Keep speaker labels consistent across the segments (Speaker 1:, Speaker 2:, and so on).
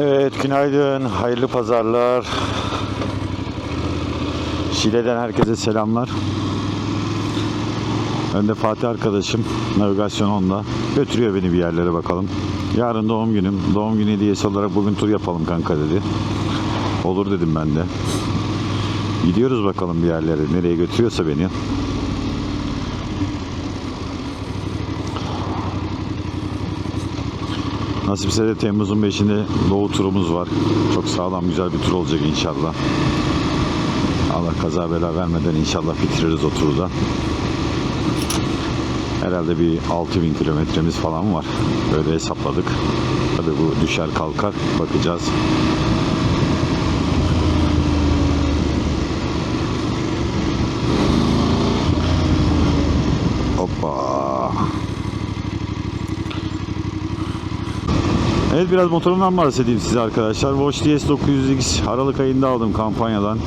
Speaker 1: Evet, günaydın, hayırlı pazarlar. Şile'den herkese selamlar. Ben de Fatih arkadaşım, navigasyon onda. Götürüyor beni bir yerlere bakalım. Yarın doğum günüm. Doğum günü hediyesi olarak bugün tur yapalım kanka dedi. Olur dedim ben de. Gidiyoruz bakalım bir yerlere. Nereye götürüyorsa beni. Nasipse de Temmuz'un 5'inde Doğu turumuz var. Çok sağlam güzel bir tur olacak inşallah. Allah kaza bela vermeden inşallah bitiririz o turu da. Herhalde bir 6000 kilometremiz falan var. Böyle hesapladık. Tabii bu düşer kalkar. Bakacağız. Evet biraz motorumdan bahsedeyim size arkadaşlar. Watch DS 900X Aralık ayında aldım kampanyadan.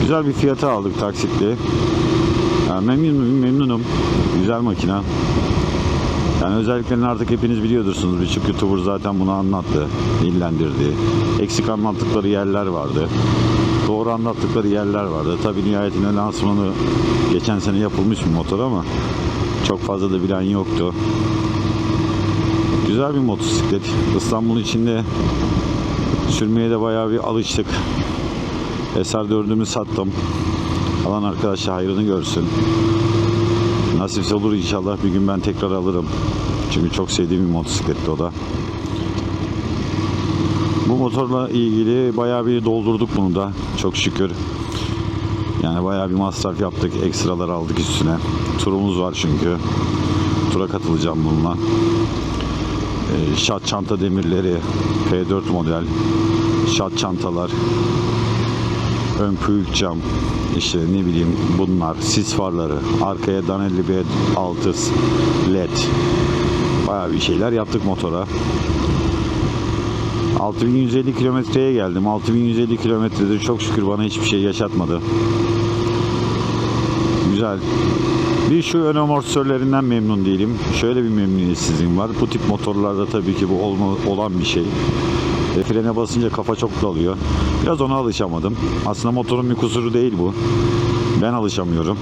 Speaker 1: Güzel bir fiyata aldık taksitli. Yani memnunum, memnunum. Güzel makina. Yani özelliklerini artık hepiniz biliyordursunuz. Birçok YouTuber zaten bunu anlattı, dillendirdi. Eksik anlattıkları yerler vardı. Doğru anlattıkları yerler vardı. Tabii nihayetinde lansmanı geçen sene yapılmış bir motor ama çok fazla da bilen yoktu. Güzel bir motosiklet. İstanbul içinde sürmeye de bayağı bir alıştık. SR4'ümü sattım. Alan arkadaşlar hayrını görsün. Nasipse olur inşallah bir gün ben tekrar alırım. Çünkü çok sevdiğim bir motosikletti o da. Bu motorla ilgili bayağı bir doldurduk bunu da. Çok şükür. Yani bayağı bir masraf yaptık. Ekstralar aldık üstüne. Turumuz var çünkü. Tura katılacağım bununla. Ee, şat çanta demirleri P4 model şat çantalar ön büyük cam işte ne bileyim bunlar sis farları arkaya Danelli B6 led bayağı bir şeyler yaptık motora. 6150 kilometreye geldim. 6150 kilometrede çok şükür bana hiçbir şey yaşatmadı. Güzel bir şu ön amortisörlerinden memnun değilim. Şöyle bir memnuniyetsizliğim var. Bu tip motorlarda tabii ki bu olma, olan bir şey. E, frene basınca kafa çok dalıyor. Biraz ona alışamadım. Aslında motorun bir kusuru değil bu. Ben alışamıyorum.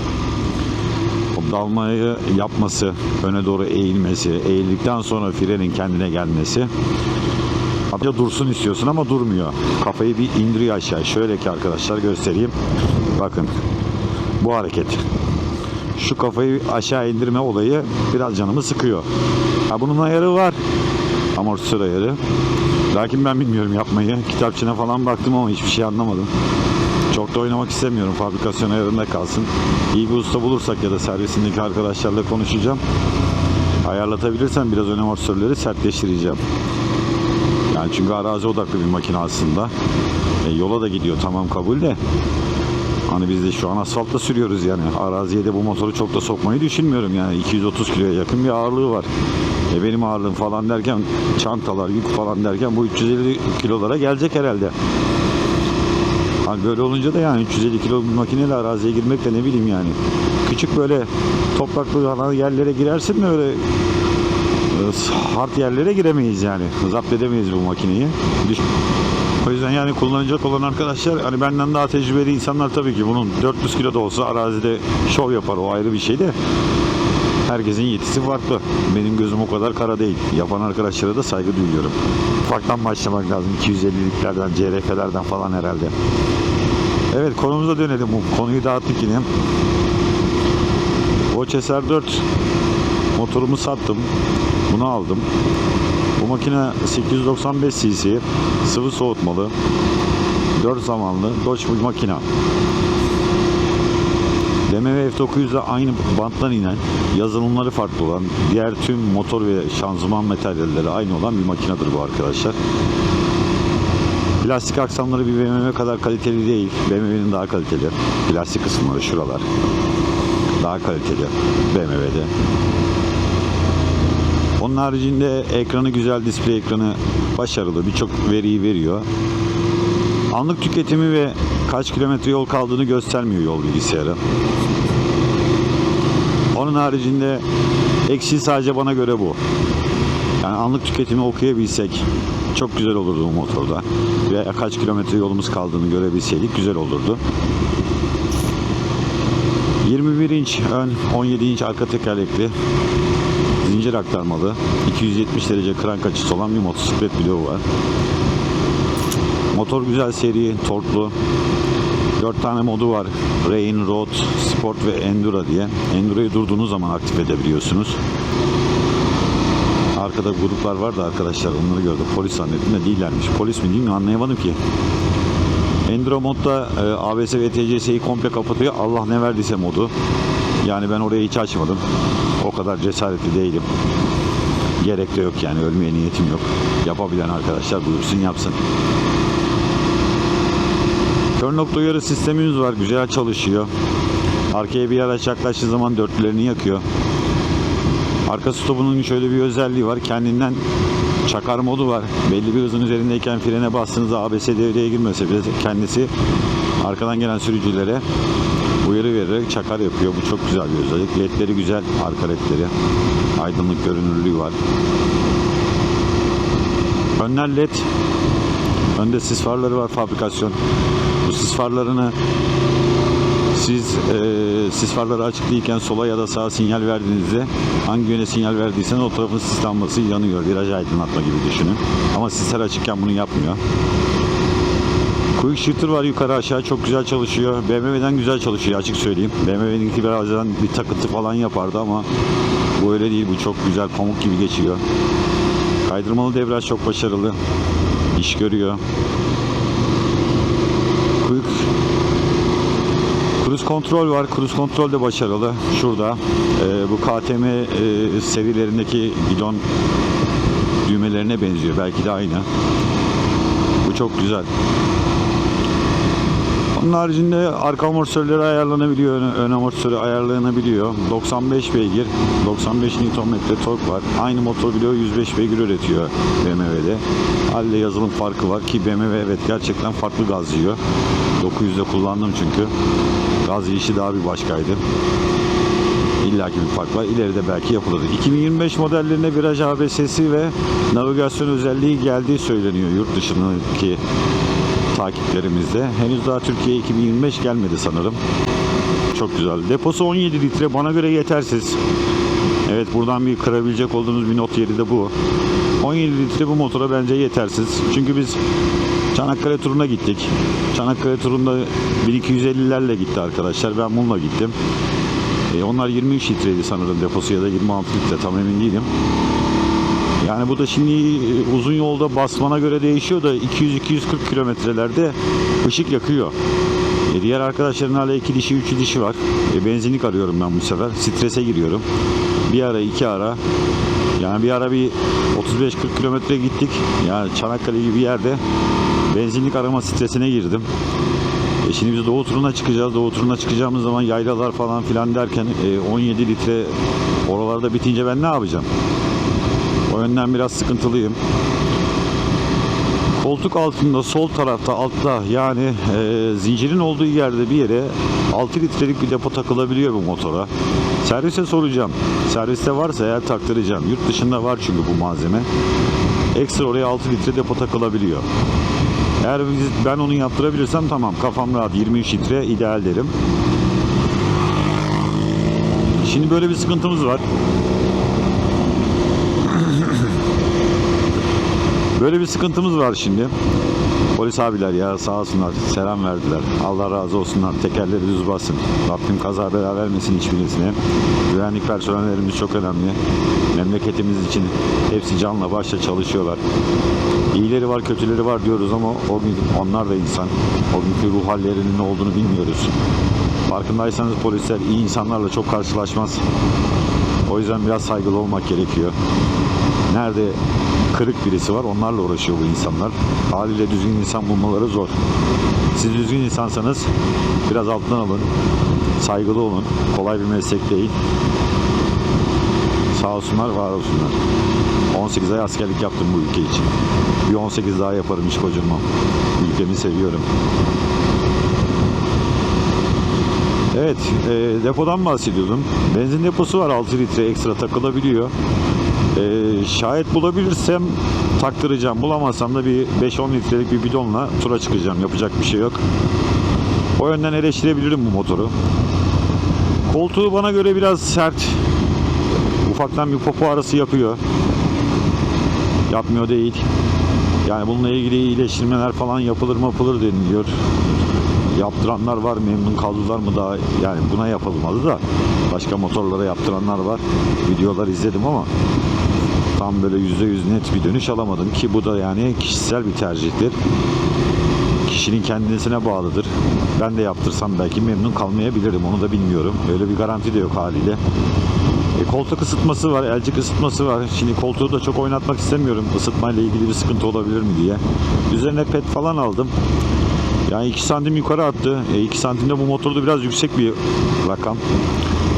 Speaker 1: O dalmayı yapması, öne doğru eğilmesi, eğildikten sonra frenin kendine gelmesi. Hatta dursun istiyorsun ama durmuyor. Kafayı bir indiriyor aşağı. Şöyle ki arkadaşlar göstereyim. Bakın. Bu hareket şu kafayı aşağı indirme olayı biraz canımı sıkıyor. Ha bunun ayarı var. Amortisör ayarı. Lakin ben bilmiyorum yapmayı. Kitapçına falan baktım ama hiçbir şey anlamadım. Çok da oynamak istemiyorum. Fabrikasyon ayarında kalsın. İyi bir usta bulursak ya da servisindeki arkadaşlarla konuşacağım. Ayarlatabilirsem biraz ön amortisörleri sertleştireceğim. Yani çünkü arazi odaklı bir makine aslında. E, yola da gidiyor tamam kabul de. Hani biz de şu an asfaltta sürüyoruz yani. Araziye de bu motoru çok da sokmayı düşünmüyorum yani. 230 kiloya yakın bir ağırlığı var. E benim ağırlığım falan derken çantalar, yük falan derken bu 350 kilolara gelecek herhalde. Hani böyle olunca da yani 350 kilo bir makineyle araziye girmek de ne bileyim yani. Küçük böyle topraklı yerlere girersin de öyle e, hard yerlere giremeyiz yani. Zapt edemeyiz bu makineyi. Düş- o yüzden yani kullanacak olan arkadaşlar hani benden daha tecrübeli insanlar tabii ki bunun 400 kilo da olsa arazide şov yapar o ayrı bir şey de herkesin yetisi farklı. Benim gözüm o kadar kara değil. Yapan arkadaşlara da saygı duyuyorum. Ufaktan başlamak lazım. 250'liklerden, CRF'lerden falan herhalde. Evet konumuza dönelim. Bu konuyu dağıttık yine. Watch SR4 motorumu sattım. Bunu aldım. Makine 895 cc sıvı soğutmalı 4 zamanlı Dodge bir makine. BMW F900 ile aynı banttan inen, yazılımları farklı olan, diğer tüm motor ve şanzıman materyalleri aynı olan bir makinedir bu arkadaşlar. Plastik aksamları bir BMW kadar kaliteli değil. BMW'nin daha kaliteli. Plastik kısımları şuralar. Daha kaliteli BMW'de. Onun haricinde ekranı güzel, display ekranı başarılı, birçok veriyi veriyor. Anlık tüketimi ve kaç kilometre yol kaldığını göstermiyor yol bilgisayarı. Onun haricinde eksiği sadece bana göre bu. Yani anlık tüketimi okuyabilsek çok güzel olurdu bu motorda. Ve kaç kilometre yolumuz kaldığını görebilseydik güzel olurdu. 21 inç ön, 17 inç arka tekerlekli zincir aktarmalı 270 derece krank açısı olan bir motosiklet bloğu var. Motor güzel seri, torklu. 4 tane modu var. Rain, Road, Sport ve Enduro diye. Enduro'yu durduğunuz zaman aktif edebiliyorsunuz. Arkada gruplar vardı arkadaşlar onları gördüm. Polis zannettim de değillermiş. Polis mi değil mi anlayamadım ki. Enduro modda e, ABS ve TCS'yi komple kapatıyor. Allah ne verdiyse modu. Yani ben orayı hiç açmadım. O kadar cesaretli değilim. Gerek de yok yani ölmeye niyetim yok. Yapabilen arkadaşlar buyursun yapsın. Kör nokta uyarı sistemimiz var. Güzel çalışıyor. Arkaya bir araç yaklaştığı zaman dörtlülerini yakıyor. Arka stopunun şöyle bir özelliği var. Kendinden çakar modu var. Belli bir hızın üzerindeyken frene bastığınızda ABS devreye girmese bile kendisi arkadan gelen sürücülere uyarı vererek çakar yapıyor. Bu çok güzel bir özellik. Ledleri güzel. Arka ledleri. Aydınlık görünürlüğü var. Önler led. Önde sis farları var fabrikasyon. Bu sis farlarını siz e, sis farları açık değilken sola ya da sağa sinyal verdiğinizde hangi yöne sinyal verdiysen o tarafın sis lambası yanıyor. Viraj aydınlatma gibi düşünün. Ama sisler açıkken bunu yapmıyor. Quick shifter var yukarı aşağı çok güzel çalışıyor. BMW'den güzel çalışıyor açık söyleyeyim. BMW'ninki birazdan bir takıntı falan yapardı ama bu öyle değil. Bu çok güzel pamuk gibi geçiyor. Kaydırmalı debriyaj çok başarılı. İş görüyor. Quick Cruise kontrol var. Cruise kontrol de başarılı. Şurada. Ee, bu KTM e, serilerindeki gidon düğmelerine benziyor. Belki de aynı. Bu çok güzel. Onun haricinde arka amortisörleri ayarlanabiliyor, ön, amortisörü ayarlanabiliyor. 95 beygir, 95 Nm tork var. Aynı motor bloğu 105 beygir üretiyor BMW'de. Halde yazılım farkı var ki BMW evet gerçekten farklı gaz yiyor. 900'de kullandım çünkü. Gaz yiyişi daha bir başkaydı. İlla ki bir fark var. İleride belki yapılır. 2025 modellerine viraj ABS'si ve navigasyon özelliği geldiği söyleniyor yurt dışındaki takiplerimizde. Henüz daha Türkiye 2025 gelmedi sanırım. Çok güzel. Deposu 17 litre. Bana göre yetersiz. Evet buradan bir kırabilecek olduğunuz bir not yeri de bu. 17 litre bu motora bence yetersiz. Çünkü biz Çanakkale turuna gittik. Çanakkale turunda 1250'lerle gitti arkadaşlar. Ben bununla gittim. E, onlar 23 litreydi sanırım deposu ya da 26 litre tam emin değilim. Yani bu da şimdi e, uzun yolda basmana göre değişiyor da 200-240 kilometrelerde ışık yakıyor. E, diğer arkadaşların hala iki dişi, üç dişi var. E, benzinlik arıyorum ben bu sefer. Strese giriyorum. Bir ara, iki ara. Yani bir ara bir 35-40 kilometre gittik. Yani Çanakkale gibi bir yerde benzinlik arama stresine girdim. E şimdi biz doğu turuna çıkacağız. Doğu turuna çıkacağımız zaman yaylalar falan filan derken e, 17 litre oralarda bitince ben ne yapacağım? O yönden biraz sıkıntılıyım. Koltuk altında sol tarafta altta yani e, zincirin olduğu yerde bir yere 6 litrelik bir depo takılabiliyor bu motora. Servise soracağım. Serviste varsa eğer taktıracağım. Yurt dışında var çünkü bu malzeme. Ekstra oraya 6 litre depo takılabiliyor. Eğer ben onu yaptırabilirsem tamam kafam rahat 23 litre ideal derim. Şimdi böyle bir sıkıntımız var. Böyle bir sıkıntımız var şimdi. Polis abiler ya sağ olsunlar selam verdiler. Allah razı olsunlar. Tekerleri düz basın. Rabbim kaza bela vermesin hiçbirisine. Güvenlik personellerimiz çok önemli. Memleketimiz için hepsi canla başla çalışıyorlar. İyileri var kötüleri var diyoruz ama o gün onlar da insan. O günkü ruh hallerinin ne olduğunu bilmiyoruz. Farkındaysanız polisler iyi insanlarla çok karşılaşmaz. O yüzden biraz saygılı olmak gerekiyor. Nerede kırık birisi var onlarla uğraşıyor bu insanlar. Haliyle düzgün insan bulmaları zor. Siz düzgün insansanız biraz alttan alın. Saygılı olun. Kolay bir meslek değil. Sağ olsunlar, var olsunlar. 18 ay askerlik yaptım bu ülke için. Bir 18 daha yaparım hiç kocurmam. Ülkemi seviyorum. Evet, e, depodan bahsediyordum. Benzin deposu var 6 litre ekstra takılabiliyor. Ee, şayet bulabilirsem taktıracağım. Bulamazsam da bir 5-10 litrelik bir bidonla tura çıkacağım. Yapacak bir şey yok. O yönden eleştirebilirim bu motoru. Koltuğu bana göre biraz sert. Ufaktan bir popo arası yapıyor. Yapmıyor değil. Yani bununla ilgili iyileştirmeler falan yapılır mı yapılır deniliyor. Yaptıranlar var memnun kaldılar mı daha yani buna yapılmadı da başka motorlara yaptıranlar var. Videolar izledim ama tam böyle yüzde yüz net bir dönüş alamadım ki bu da yani kişisel bir tercihtir. Kişinin kendisine bağlıdır. Ben de yaptırsam belki memnun kalmayabilirim onu da bilmiyorum. Öyle bir garanti de yok haliyle. E, koltuk ısıtması var, elcik ısıtması var. Şimdi koltuğu da çok oynatmak istemiyorum. Isıtmayla ilgili bir sıkıntı olabilir mi diye. Üzerine pet falan aldım. Yani 2 santim yukarı attı. E, 2 santimde bu motorda biraz yüksek bir rakam.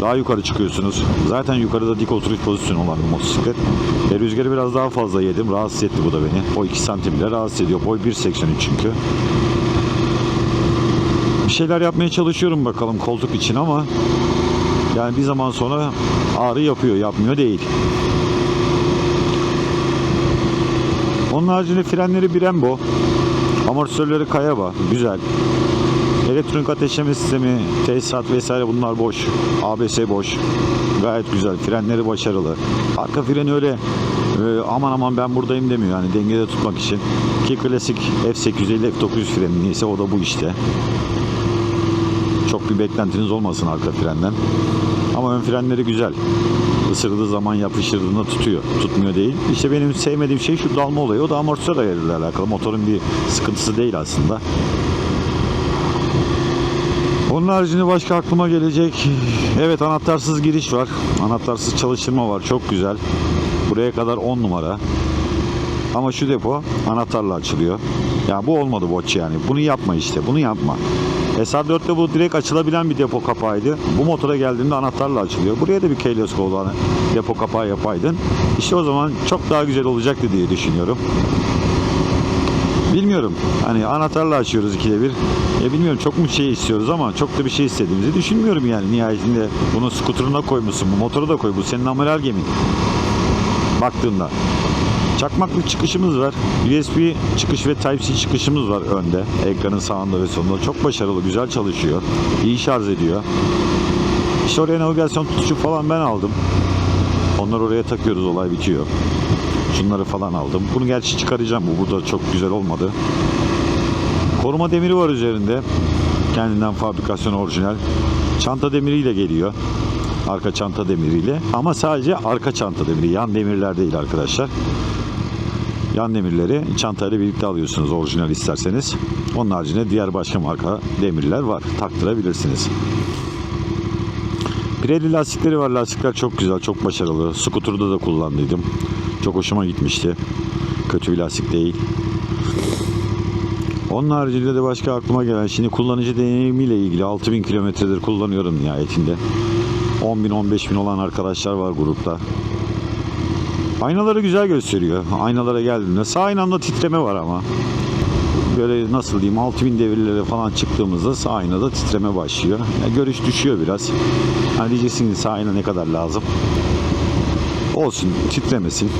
Speaker 1: Daha yukarı çıkıyorsunuz. Zaten yukarıda dik oturuş pozisyonu olan bir motosiklet. E, rüzgarı biraz daha fazla yedim. Rahatsız etti bu da beni. O 2 santim bile rahatsız ediyor. Boy 1.83 çünkü. Bir şeyler yapmaya çalışıyorum bakalım koltuk için ama yani bir zaman sonra ağrı yapıyor, yapmıyor değil. Onun haricinde frenleri Brembo. Amortisörleri Kayaba. Güzel. Elektronik ateşleme sistemi, tesisat vesaire bunlar boş. ABS boş. Gayet güzel. Frenleri başarılı. Arka freni öyle e, aman aman ben buradayım demiyor. Yani dengede tutmak için. Ki klasik F850 F900 freni neyse o da bu işte. Çok bir beklentiniz olmasın arka frenden. Ama ön frenleri güzel. Isırdığı zaman yapıştırdığında tutuyor. Tutmuyor değil. İşte benim sevmediğim şey şu dalma olayı. O da amortisör ayarıyla alakalı. Motorun bir sıkıntısı değil aslında. Onun haricinde başka aklıma gelecek. Evet anahtarsız giriş var. Anahtarsız çalıştırma var. Çok güzel. Buraya kadar 10 numara. Ama şu depo anahtarla açılıyor. Ya bu olmadı boç yani. Bunu yapma işte. Bunu yapma. SR4'te bu direkt açılabilen bir depo kapağıydı. Bu motora geldiğinde anahtarla açılıyor. Buraya da bir keyless kolu depo kapağı yapaydın. İşte o zaman çok daha güzel olacaktı diye düşünüyorum. Bilmiyorum. Hani anahtarla açıyoruz ikide bir. E bilmiyorum çok mu şey istiyoruz ama çok da bir şey istediğimizi düşünmüyorum yani. Nihayetinde bunu skuterına koymuşsun. Bu motoru da koy. Bu senin amiral gemin. Baktığında. Çakmaklık çıkışımız var. USB çıkış ve Type-C çıkışımız var önde. Ekranın sağında ve solunda. Çok başarılı, güzel çalışıyor. İyi şarj ediyor. İşte oraya navigasyon tutuşu falan ben aldım. Onları oraya takıyoruz, olay bitiyor. Şunları falan aldım. Bunu gerçi çıkaracağım. Bu burada çok güzel olmadı. Koruma demiri var üzerinde. Kendinden fabrikasyon orijinal. Çanta demiriyle geliyor. Arka çanta demiriyle. Ama sadece arka çanta demiri. Yan demirler değil arkadaşlar. Yan demirleri çantayla birlikte alıyorsunuz orijinal isterseniz. Onun haricinde diğer başka marka demirler var. Taktırabilirsiniz. Pirelli lastikleri var. Lastikler çok güzel, çok başarılı. Scooter'da da kullandıydım. Çok hoşuma gitmişti. Kötü bir lastik değil. Onun haricinde de başka aklıma gelen şimdi kullanıcı deneyimiyle ilgili 6000 kilometredir kullanıyorum nihayetinde. 10 bin 15 bin olan arkadaşlar var grupta. Aynaları güzel gösteriyor. Aynalara geldiğinde sağ aynamda titreme var ama. Böyle nasıl diyeyim 6000 devirlere falan çıktığımızda sağ aynada titreme başlıyor. Yani görüş düşüyor biraz. Hani diyeceksin ki sağ ayna ne kadar lazım. Olsun titremesin.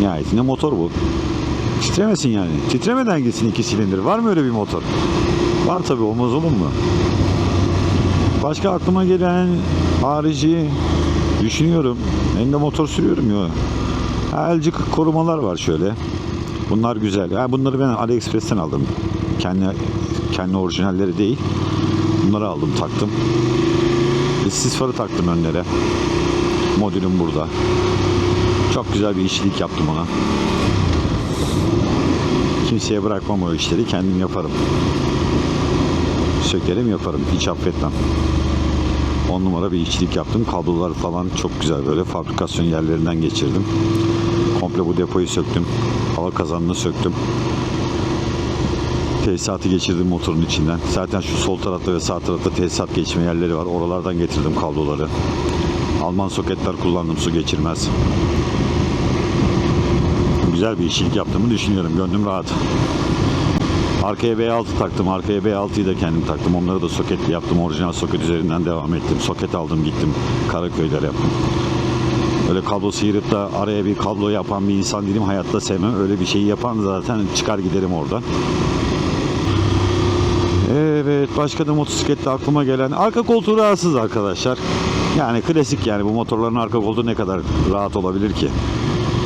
Speaker 1: Nihayetinde motor bu. Titremesin yani. Titremeden gitsin iki silindir. Var mı öyle bir motor? Var tabi olmaz olur mu? Başka aklıma gelen harici düşünüyorum. Ben de motor sürüyorum ya. Elcik korumalar var şöyle. Bunlar güzel. Yani bunları ben AliExpress'ten aldım. Kendi kendi orijinalleri değil. Bunları aldım taktım. Sis farı taktım önlere. Modülüm burada. Çok güzel bir işçilik yaptım ona. Kimseye bırakmam o işleri. Kendim yaparım. Sökerim yaparım. Hiç affetmem. 10 numara bir işçilik yaptım. Kablolar falan çok güzel böyle fabrikasyon yerlerinden geçirdim. Komple bu depoyu söktüm. Hava kazanını söktüm. Tesisatı geçirdim motorun içinden. Zaten şu sol tarafta ve sağ tarafta tesisat geçme yerleri var. Oralardan getirdim kabloları. Alman soketler kullandım su geçirmez. Güzel bir işçilik yaptığımı düşünüyorum. Gönlüm rahat. Arkaya B6 taktım. Arkaya B6'yı da kendim taktım. Onları da soketli yaptım. Orijinal soket üzerinden devam ettim. Soket aldım gittim. Karaköy'ler yaptım. Öyle kablo sıyırıp da araya bir kablo yapan bir insan değilim. Hayatta sevmem. Öyle bir şeyi yapan zaten çıkar giderim oradan. Evet başka da motosiklette aklıma gelen arka koltuğu rahatsız arkadaşlar. Yani klasik yani bu motorların arka koltuğu ne kadar rahat olabilir ki?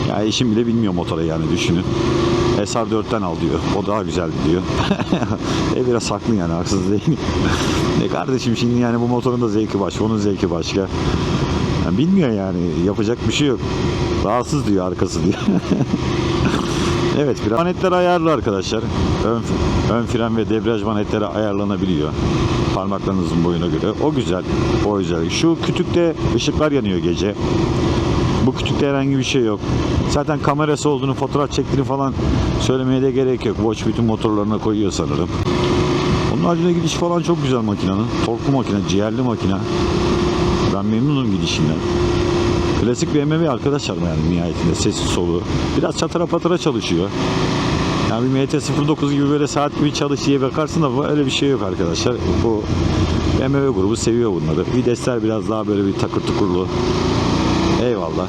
Speaker 1: Ya eşim bile bilmiyor motora yani düşünün. SR4'ten al diyor. O daha güzel diyor. e biraz haklı yani haksız değil. ne kardeşim şimdi yani bu motorun da zevki başka, onun zevki başka. Yani bilmiyor yani yapacak bir şey yok. Rahatsız diyor arkası diyor. Evet, fren manetler ayarlı arkadaşlar. Ön, ön fren ve debriyaj manetleri ayarlanabiliyor. Parmaklarınızın boyuna göre. O güzel. O güzel. Şu kütükte ışıklar yanıyor gece. Bu kütükte herhangi bir şey yok. Zaten kamerası olduğunu, fotoğraf çektiğini falan söylemeye de gerek yok. Watch bütün motorlarına koyuyor sanırım. Onun haricinde gidiş falan çok güzel makinenin. Torklu makine, ciğerli makine. Ben memnunum gidişinden. Klasik BMW arkadaşlar yani nihayetinde sesi solu. Biraz çatara patara çalışıyor. Yani bir MT-09 gibi böyle saat gibi çalış diye bakarsın da öyle bir şey yok arkadaşlar. Bu BMW grubu seviyor bunları. Vitesler biraz daha böyle bir takır tukurlu. Eyvallah.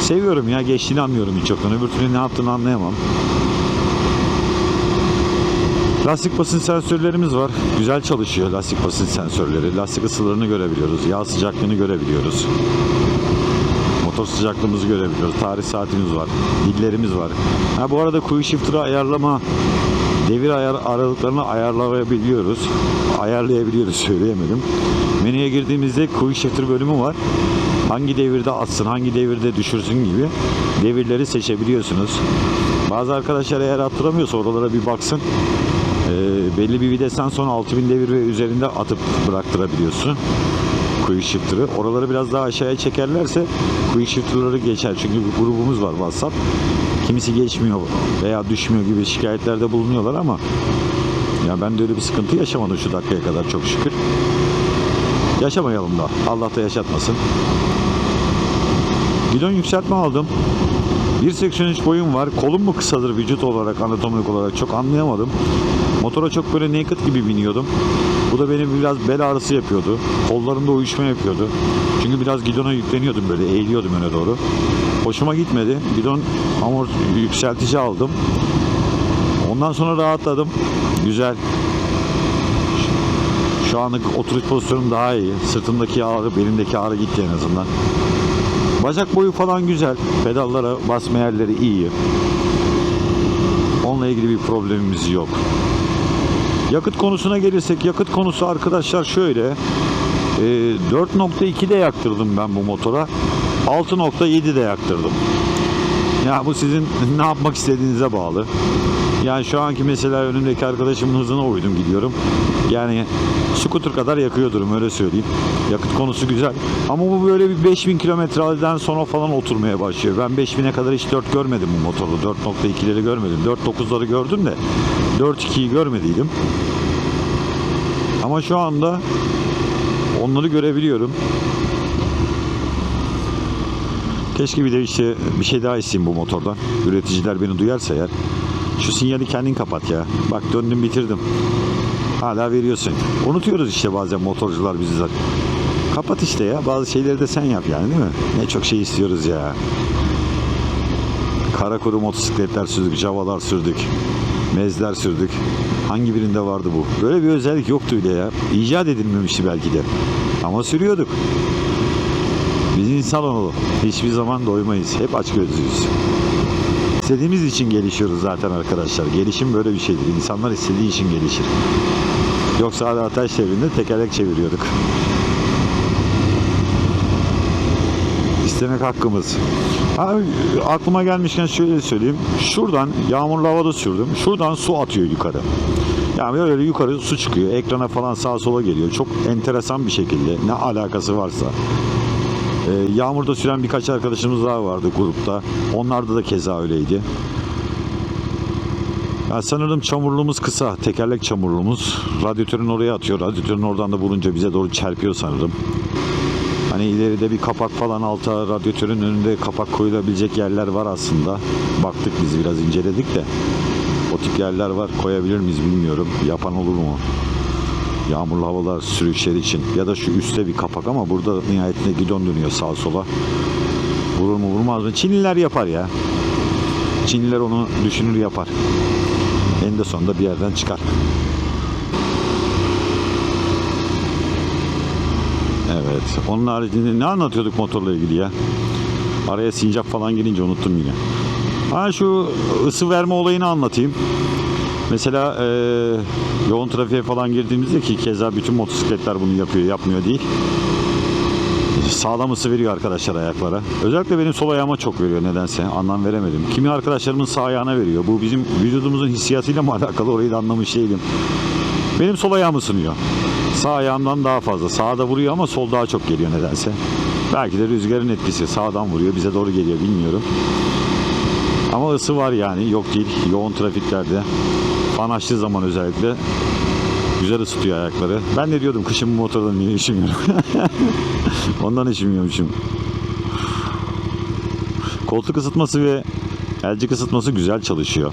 Speaker 1: Seviyorum ya geçtiğini anlıyorum yoktan. Öbür türlü ne yaptığını anlayamam. Lastik basınç sensörlerimiz var. Güzel çalışıyor lastik basınç sensörleri. Lastik ısılarını görebiliyoruz. Yağ sıcaklığını görebiliyoruz. Motor sıcaklığımızı görebiliyoruz. Tarih saatimiz var. Dillerimiz var. Ha bu arada quick shifter'ı ayarlama devir ayar aralıklarını ayarlayabiliyoruz. Ayarlayabiliyoruz söyleyemedim. Menüye girdiğimizde quick shifter bölümü var. Hangi devirde atsın, hangi devirde düşürsün gibi devirleri seçebiliyorsunuz. Bazı arkadaşlar eğer hatırlamıyorsa oralara bir baksın. Ee, belli bir vitesten sonra 6000 devir ve üzerinde atıp bıraktırabiliyorsun quick shifter'ı. Oraları biraz daha aşağıya çekerlerse quick shifter'ları geçer. Çünkü bir grubumuz var WhatsApp. Kimisi geçmiyor veya düşmüyor gibi şikayetlerde bulunuyorlar ama ya ben de öyle bir sıkıntı yaşamadım şu dakikaya kadar çok şükür. Yaşamayalım da. Allah da yaşatmasın. Gidon yükseltme aldım. 1.83 boyum var. Kolum mu kısadır vücut olarak, anatomik olarak çok anlayamadım. Motora çok böyle naked gibi biniyordum. Bu da benim biraz bel ağrısı yapıyordu. Kollarımda uyuşma yapıyordu. Çünkü biraz gidona yükleniyordum böyle, eğiliyordum öne doğru. Hoşuma gitmedi. Gidon amort yükseltici aldım. Ondan sonra rahatladım. Güzel. Şu anlık oturuş pozisyonum daha iyi. Sırtımdaki ağrı, belimdeki ağrı gitti en azından. Bacak boyu falan güzel. Pedallara basma yerleri iyi. Onunla ilgili bir problemimiz yok. Yakıt konusuna gelirsek yakıt konusu arkadaşlar şöyle. E, 4.2'de yaktırdım ben bu motora. 6.7 de yaktırdım. Ya bu sizin ne yapmak istediğinize bağlı. Yani şu anki mesela önümdeki arkadaşımın hızına uydum gidiyorum. Yani scooter kadar yakıyor durum öyle söyleyeyim. Yakıt konusu güzel. Ama bu böyle bir 5000 kilometreden sonra falan oturmaya başlıyor. Ben 5000'e kadar hiç 4 görmedim bu motorda. 4.2'leri görmedim. 4.9'ları gördüm de 4.2'yi görmediydim. Ama şu anda onları görebiliyorum. Keşke bir de işte bir şey daha isteyeyim bu motordan. Üreticiler beni duyarsa eğer. Şu sinyali kendin kapat ya. Bak döndüm bitirdim. Hala veriyorsun. Unutuyoruz işte bazen motorcular bizi zaten. Kapat işte ya. Bazı şeyleri de sen yap yani değil mi? Ne çok şey istiyoruz ya. Kara kuru motosikletler sürdük, javalar sürdük. Mezler sürdük. Hangi birinde vardı bu? Böyle bir özellik yoktu bile ya. İcat edilmemişti belki de. Ama sürüyorduk. Biz insanoğlu. Hiçbir zaman doymayız. Hep aç gözlüyüz. İstediğimiz için gelişiyoruz zaten arkadaşlar. Gelişim böyle bir şeydir. İnsanlar istediği için gelişir. Yoksa hala taş devrinde tekerlek çeviriyorduk. İstemek hakkımız. Ha, aklıma gelmişken şöyle söyleyeyim. Şuradan yağmurlu havada sürdüm. Şuradan su atıyor yukarı. Yani böyle yukarı su çıkıyor. Ekrana falan sağa sola geliyor. Çok enteresan bir şekilde. Ne alakası varsa. Ee, yağmurda süren birkaç arkadaşımız daha vardı grupta. Onlarda da keza öyleydi. Ya sanırım çamurluğumuz kısa. Tekerlek çamurluğumuz. Radyatörün oraya atıyor. Radyatörün oradan da bulunca bize doğru çarpıyor sanırım. Hani ileride bir kapak falan alta radyatörün önünde kapak koyulabilecek yerler var aslında. Baktık biz biraz inceledik de. O tip yerler var. Koyabilir miyiz bilmiyorum. Yapan olur mu? Yağmurlu havalar sürüşleri için. Ya da şu üstte bir kapak ama burada nihayetinde gidon dönüyor sağa sola. Vurur mu vurmaz mı? Çinliler yapar ya. Çinliler onu düşünür yapar. En de sonunda bir yerden çıkar. Evet. Onun haricinde ne anlatıyorduk motorla ilgili ya? Araya sincap falan girince unuttum yine. Ha şu ısı verme olayını anlatayım. Mesela e, yoğun trafiğe falan girdiğimizde ki keza bütün motosikletler bunu yapıyor, yapmıyor değil. Sağlam ısı veriyor arkadaşlar ayaklara. Özellikle benim sol ayağıma çok veriyor nedense. Anlam veremedim. Kimi arkadaşlarımın sağ ayağına veriyor. Bu bizim vücudumuzun hissiyatıyla mı alakalı orayı da anlamış değilim. Benim sol ayağım ısınıyor. Sağ ayağımdan daha fazla. Sağda vuruyor ama sol daha çok geliyor nedense. Belki de rüzgarın etkisi. Sağdan vuruyor. Bize doğru geliyor bilmiyorum. Ama ısı var yani. Yok değil. Yoğun trafiklerde. Fan açtığı zaman özellikle güzel ısıtıyor ayakları. Ben de diyordum kışın bu motordan niye üşümüyorum. Ondan üşümüyormuşum. Koltuk ısıtması ve elcik ısıtması güzel çalışıyor.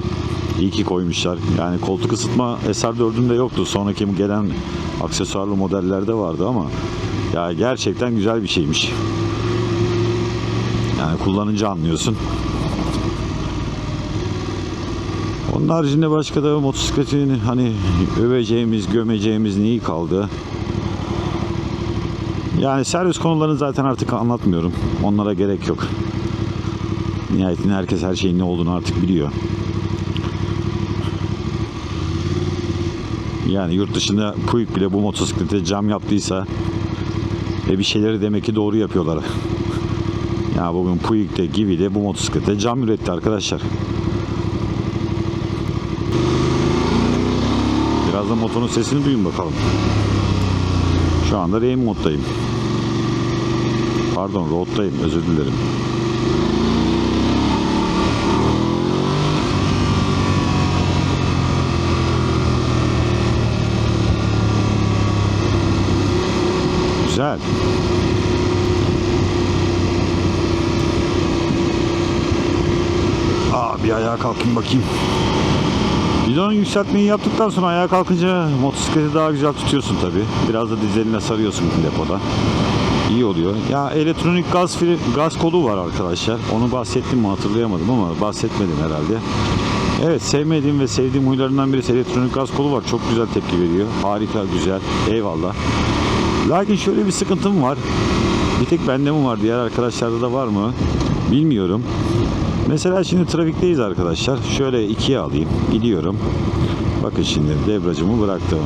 Speaker 1: İyi ki koymuşlar. Yani koltuk ısıtma SR4'ümde yoktu. Sonraki gelen aksesuarlı modellerde vardı ama ya gerçekten güzel bir şeymiş. Yani kullanınca anlıyorsun. Onun haricinde başka da motosikletin hani öveceğimiz, gömeceğimiz neyi kaldı? Yani servis konularını zaten artık anlatmıyorum. Onlara gerek yok. Nihayetinde herkes her şeyin ne olduğunu artık biliyor. Yani yurt dışında Puig bile bu motosiklete cam yaptıysa ve bir şeyleri demek ki doğru yapıyorlar. Ya bugün Puig de Gibi de bu motosiklete cam üretti arkadaşlar. Biraz da motorun sesini duyun bakalım. Şu anda rain moddayım. Pardon road'dayım özür dilerim. Güzel. Aa, bir ayağa kalkayım bakayım. Bidon yükseltmeyi yaptıktan sonra ayağa kalkınca motosikleti daha güzel tutuyorsun tabi. Biraz da dizeline sarıyorsun depoda. İyi oluyor. Ya elektronik gaz fri, gaz kolu var arkadaşlar. Onu bahsettim mi hatırlayamadım ama bahsetmedim herhalde. Evet sevmediğim ve sevdiğim huylarından birisi elektronik gaz kolu var. Çok güzel tepki veriyor. Harika güzel. Eyvallah. Lakin şöyle bir sıkıntım var. Bir tek bende mi var? Diğer arkadaşlarda da var mı? Bilmiyorum. Mesela şimdi trafikteyiz arkadaşlar. Şöyle ikiye alayım. Gidiyorum. Bakın şimdi debriyajımı bıraktım.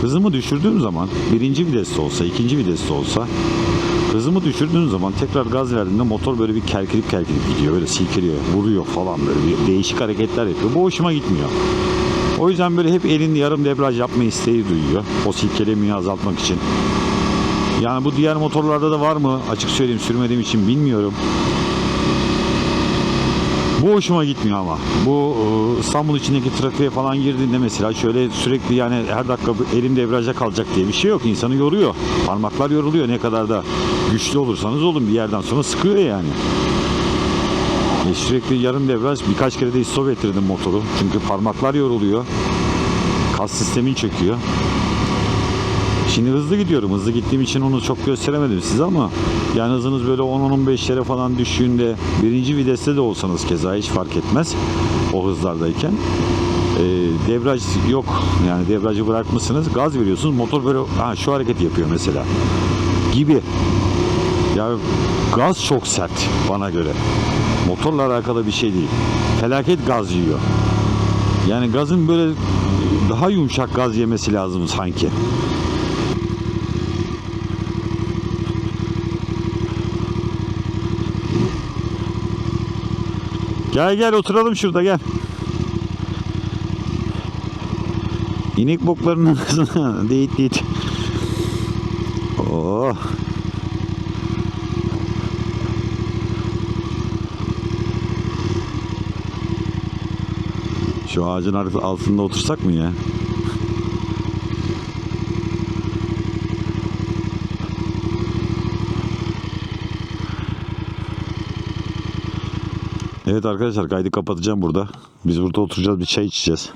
Speaker 1: Hızımı düşürdüğüm zaman birinci viteste olsa, ikinci viteste olsa hızımı düşürdüğüm zaman tekrar gaz verdiğimde motor böyle bir kerkilip kerkilip gidiyor. Böyle silkeliyor, vuruyor falan böyle bir değişik hareketler yapıyor. Bu hoşuma gitmiyor. O yüzden böyle hep elin yarım debriyaj yapma isteği duyuyor. O silkelemeyi azaltmak için. Yani bu diğer motorlarda da var mı? Açık söyleyeyim sürmediğim için bilmiyorum. Bu hoşuma gitmiyor ama. Bu e, İstanbul içindeki trafiğe falan girdiğinde mesela şöyle sürekli yani her dakika elim debriyaja kalacak diye bir şey yok. İnsanı yoruyor. Parmaklar yoruluyor. Ne kadar da güçlü olursanız olun bir yerden sonra sıkıyor yani. E, sürekli yarım debriyaj birkaç kere de istop ettirdim motoru. Çünkü parmaklar yoruluyor. Kas sistemin çöküyor. Şimdi hızlı gidiyorum. Hızlı gittiğim için onu çok gösteremedim size ama yani hızınız böyle 10-15'lere falan düştüğünde birinci viteste de olsanız keza hiç fark etmez o hızlardayken. E, debriyaj yok. Yani debriyajı bırakmışsınız. Gaz veriyorsunuz. Motor böyle ha, şu hareketi yapıyor mesela. Gibi. Ya gaz çok sert bana göre. Motorla alakalı bir şey değil. Felaket gaz yiyor. Yani gazın böyle daha yumuşak gaz yemesi lazım sanki. Gel gel oturalım şurada gel. İnek boklarının arasına deyit deyit. Oh. Şu ağacın altında otursak mı ya? Evet arkadaşlar kaydı kapatacağım burada. Biz burada oturacağız bir çay içeceğiz.